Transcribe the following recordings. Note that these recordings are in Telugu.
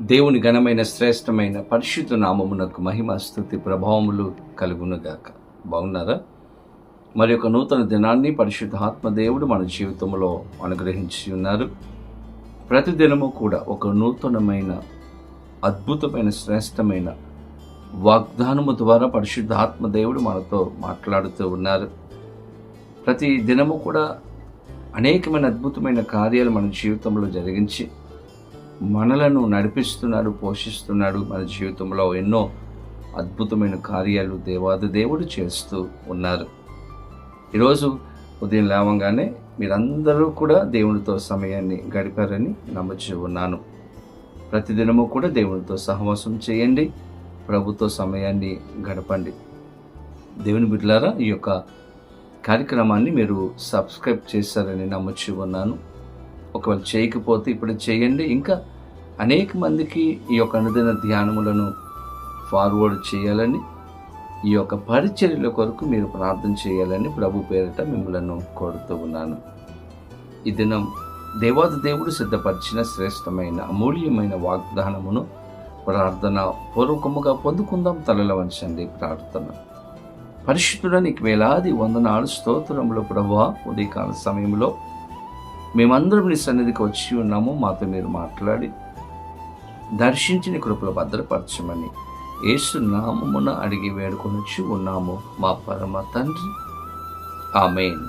దేవుని ఘనమైన శ్రేష్టమైన పరిశుద్ధ నామమునకు మహిమ స్థుతి ప్రభావములు కలుగునుగాక. బాగున్నారా? మరి ఒక నూతన దినాన్ని పరిశుద్ధ ఆత్మదేవుడు మన జీవితంలో అనుగ్రహించి ఉన్నారు. ప్రతిదినము కూడా ఒక నూతనమైన అద్భుతమైన శ్రేష్టమైన వాగ్దానము ద్వారా పరిశుద్ధ ఆత్మదేవుడు మనతో మాట్లాడుతూ ఉన్నారు. ప్రతి దినము కూడా అనేకమైన అద్భుతమైన కార్యాలు మన జీవితంలో జరిగించి మనలను నడిపిస్తున్నాడు పోషిస్తున్నాడు మన జీవితంలో ఎన్నో అద్భుతమైన కార్యాలు దేవాది దేవుడు చేస్తూ ఉన్నారు. ఈరోజు ఉదయం లేవంగానే మీరందరూ కూడా దేవునితో సమయాన్ని గడిపారని నమ్ముచూ ఉన్నాను. ప్రతిదినము కూడా దేవునితో సహవాసం చేయండి ప్రభుతో సమయాన్ని గడపండి. దేవుని బిడ్డలారా ఈ యొక్క కార్యక్రమాన్ని మీరు సబ్స్క్రైబ్ చేశారని నమ్ముచూ ఉన్నాను. ఒకవేళ చేయకపోతే ఇప్పుడు చేయండి ఇంకా అనేక మందికి ఈ యొక్క అనుదిన ధ్యానములను ఫార్వర్డ్ చేయాలని ఈ యొక్క పరిచర్యల కొరకు మీరు ప్రార్థన చేయాలని ప్రభు పేరిట మిమ్మలను కోరుతూ ఉన్నాను. ఈ దినం దేవాది దేవుడు సిద్ధపరిచిన శ్రేష్టమైన అమూల్యమైన వాగ్దానమును ప్రార్థన పూర్వకముగా పొందుకుందాం. తలల వంచండి ప్రార్థన. పరిశుద్ధుడ నీకు వేలాది వందనాలు స్తోత్రములు ప్రభా. ఉదయకాల సమయంలో మేమందరం నీ సన్నిధికి వచ్చి ఉన్నాము. మాతో మీరు మాట్లాడి దర్శించిన కృపలు భద్రపరచమని యేసు నామమున అడిగి వేడుకొనిచ్చి ఉన్నాము. మా పరమ తండ్రి. ఆమెన్.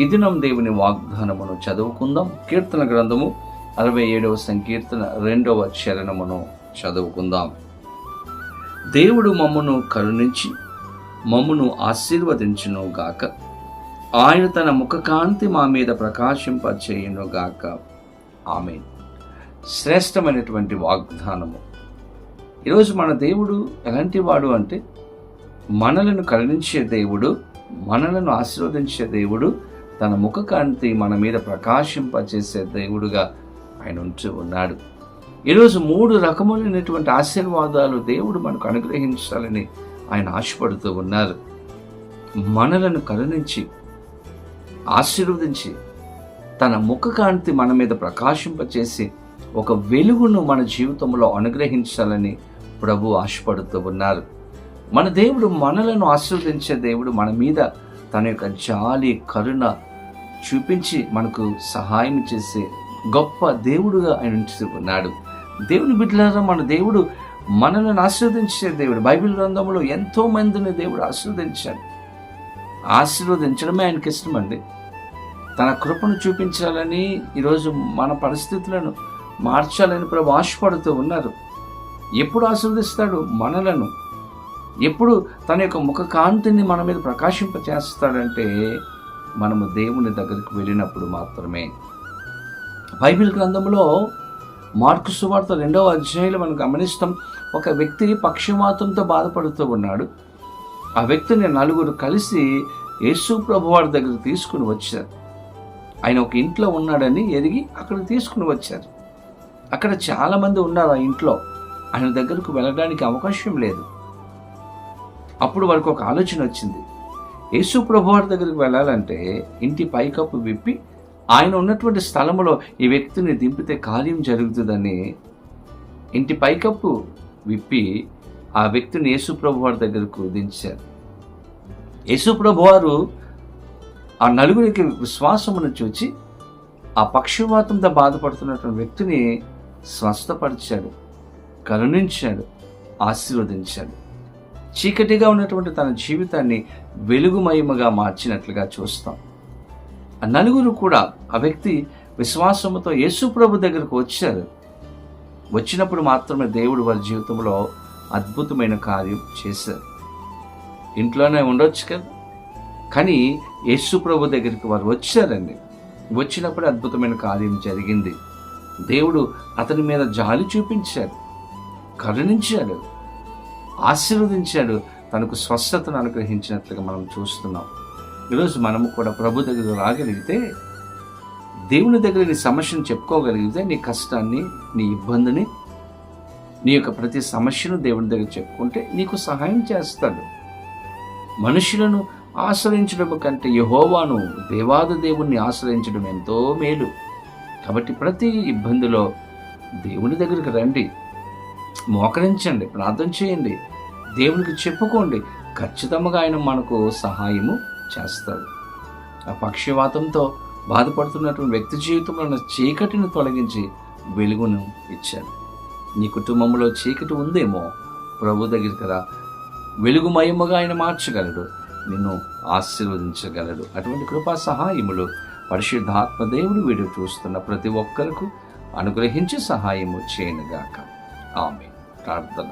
ఇది దినం దేవుని వాగ్దానమును చదువుకుందాం. కీర్తన గ్రంథము అరవై ఏడవ సంకీర్తన రెండవ చరణమును చదువుకుందాం. దేవుడు మమ్మను కరుణించి మమ్మును ఆశీర్వదించును గాక. ఆయన తన ముఖకాంతి మా మీద ప్రకాశింపచేయును గాక. ఆమెన్. శ్రేష్టమైనటువంటి వాగ్దానము. ఈరోజు మన దేవుడు ఎలాంటి వాడు అంటే మనలను కరుణించే దేవుడు మనలను ఆశీర్వదించే దేవుడు తన ముఖకాంతి మన మీద ప్రకాశింపచేసే దేవుడుగా ఆయన ఉంటూ ఉన్నాడు. ఈరోజు మూడు రకములైనటువంటి ఆశీర్వాదాలు దేవుడు మనకు అనుగ్రహించాలని ఆయన ఆశపడుతూ ఉన్నారు. మనలను కరుణించి ఆశీర్వదించి తన ముఖకాంతి మన మీద ప్రకాశింపచేసి ఒక వెలుగును మన జీవితంలో అనుగ్రహించాలని ప్రభు ఆశపడుతూ ఉన్నారు. మన దేవుడు మనలను ఆశీర్వదించే దేవుడు మన మీద తన యొక్క జాలి కరుణ చూపించి మనకు సహాయం చేసే గొప్ప దేవుడుగా ఆయన ఉంచుతూ ఉన్నాడు. దేవుని బిడ్డలారా మన దేవుడు మనలను ఆశీర్వదించే దేవుడు. బైబిల్ గ్రంథంలో ఎంతో మందిని దేవుడు ఆశీర్వదించాడు. ఆశీర్వదించడమే ఆయనకి ఇష్టమండి. తన కృపను చూపించాలని ఈరోజు మన పరిస్థితులను మార్చాలని ప్రభు ఆశపడుతూ ఉన్నారు. ఎప్పుడు ఆశీర్వదిస్తాడు? మనలను. ఎప్పుడు తన యొక్క ముఖ కాంతిని మన మీద ప్రకాశింపచేస్తాడంటే మనము దేవుని దగ్గరికి వెళ్ళినప్పుడు మాత్రమే. బైబిల్ గ్రంథంలో మార్కు సువార్త రెండవ అధ్యాయంలో మనం గమనిస్తాం ఒక వ్యక్తి పక్షవాతంతో బాధపడుతూ ఉన్నాడు. ఆ వ్యక్తిని నలుగురు కలిసి యేసు ప్రభు వారి దగ్గరికి తీసుకుని వచ్చారు. ఆయన ఒక ఇంట్లో ఉన్నాడని ఎరిగి అక్కడ తీసుకుని వచ్చారు. అక్కడ చాలామంది ఉన్నారు ఆ ఇంట్లో. ఆయన దగ్గరకు వెళ్ళడానికి అవకాశం లేదు. అప్పుడు వారికి ఒక ఆలోచన వచ్చింది. యేసు ప్రభు వారి దగ్గరికి వెళ్ళాలంటే ఇంటి పైకప్పు విప్పి ఆయన ఉన్నటువంటి స్థలంలో ఈ వ్యక్తిని దింపితే కార్యం జరుగుతుందని ఇంటి పైకప్పు విప్పి ఆ వ్యక్తిని యేసుప్రభు వారి దగ్గరకు దించారు. యేసుప్రభు వారు ఆ నలుగురికి విశ్వాసమును చూచి ఆ పక్షవాతంతో బాధపడుతున్నటువంటి వ్యక్తిని స్వస్థపరిచాడు కరుణించాడు ఆశీర్వదించాడు. చీకటిగా ఉన్నటువంటి తన జీవితాన్ని వెలుగుమయముగా మార్చినట్లుగా చూస్తాం. నలుగురు కూడా ఆ వ్యక్తి విశ్వాసముతో యేసు ప్రభు దగ్గరకు వచ్చారు. వచ్చినప్పుడు మాత్రమే దేవుడు వారి జీవితంలో అద్భుతమైన కార్యం చేశారు. ఇంట్లోనే ఉండొచ్చు కదా? కానీ యేసు ప్రభు దగ్గరికి వారు వచ్చారండి. వచ్చినప్పుడు అద్భుతమైన కార్యం జరిగింది. దేవుడు అతని మీద జాలి చూపించాడు కరుణించాడు ఆశీర్వదించాడు తనకు స్వస్థతను అనుగ్రహించినట్లుగా మనం చూస్తున్నాం. ఈరోజు మనము కూడా ప్రభు దగ్గర రాగలిగితే దేవుని దగ్గర నీ సమస్యను చెప్పుకోగలిగితే నీ కష్టాన్ని నీ ఇబ్బందిని నీ యొక్క ప్రతి సమస్యను దేవుని దగ్గర చెప్పుకుంటే నీకు సహాయం చేస్తాడు. మనుషులను ఆశ్రయించడం కంటే యహోవాను దేవాద దేవుణ్ణి ఆశ్రయించడం ఎంతో మేలు. కాబట్టి ప్రతి ఇబ్బందిలో దేవుని దగ్గరికి రండి. మోకరించండి. ప్రార్థన చేయండి. దేవునికి చెప్పుకోండి. ఖచ్చితంగా ఆయన మనకు సహాయము చేస్తాడు. ఆ పక్షవాతంతో బాధపడుతున్నటువంటి వ్యక్తి జీవితంలో ఉన్న చీకటిని తొలగించి వెలుగును ఇచ్చాడు. నీ కుటుంబంలో చీకటి ఉందేమో ప్రభు దగ్గరికి రా. వెలుగుమయముగా ఆయన మార్చగలడు. నిన్ను ఆశీర్వదించగలడు. అటువంటి కృపా సహాయములు పరిశుద్ధాత్మ దేవుడు వీడియో చూస్తున్న ప్రతి ఒక్కరికి అనుగ్రహించి సహాయము చేయనుగాక. ఆమె ప్రార్థన.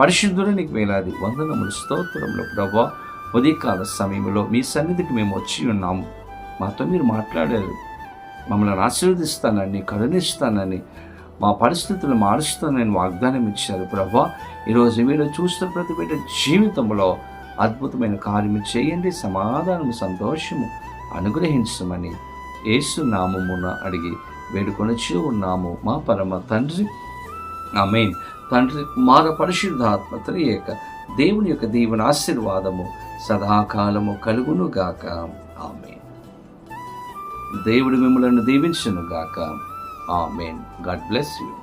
పరిశుద్ధుడు నీకు వేలాది వందనములు స్తోత్రంలో ప్రభా. ఉదయకాల సమయంలో మీ సన్నిధికి మేము వచ్చి ఉన్నాము. మాతో మీరు మాట్లాడారు. మమ్మల్ని ఆశీర్వదిస్తానని కరుణిస్తానని మా పరిస్థితులు మారుస్తానని వాగ్దానం ఇచ్చారు ప్రభా. ఈరోజు మీరు చూస్తున్న ప్రతి బిడ్డ జీవితంలో అద్భుతమైన కార్యము చేయండి. సమాధానము సంతోషము అనుగ్రహించమని యేసు నామమున అడిగి వేడుకొనొచ్చి ఉన్నాము మా పరమ తండ్రి. ఆమెన్. తండ్రి కుమార పరిశుద్ధాత్మ త్రియేక దేవుని యొక్క దీవెన ఆశీర్వాదము సదాకాలము కలుగును గాక. ఆమె దేవుడు మిమ్మలను దీవించునుగాక ఆమెన్. God bless you.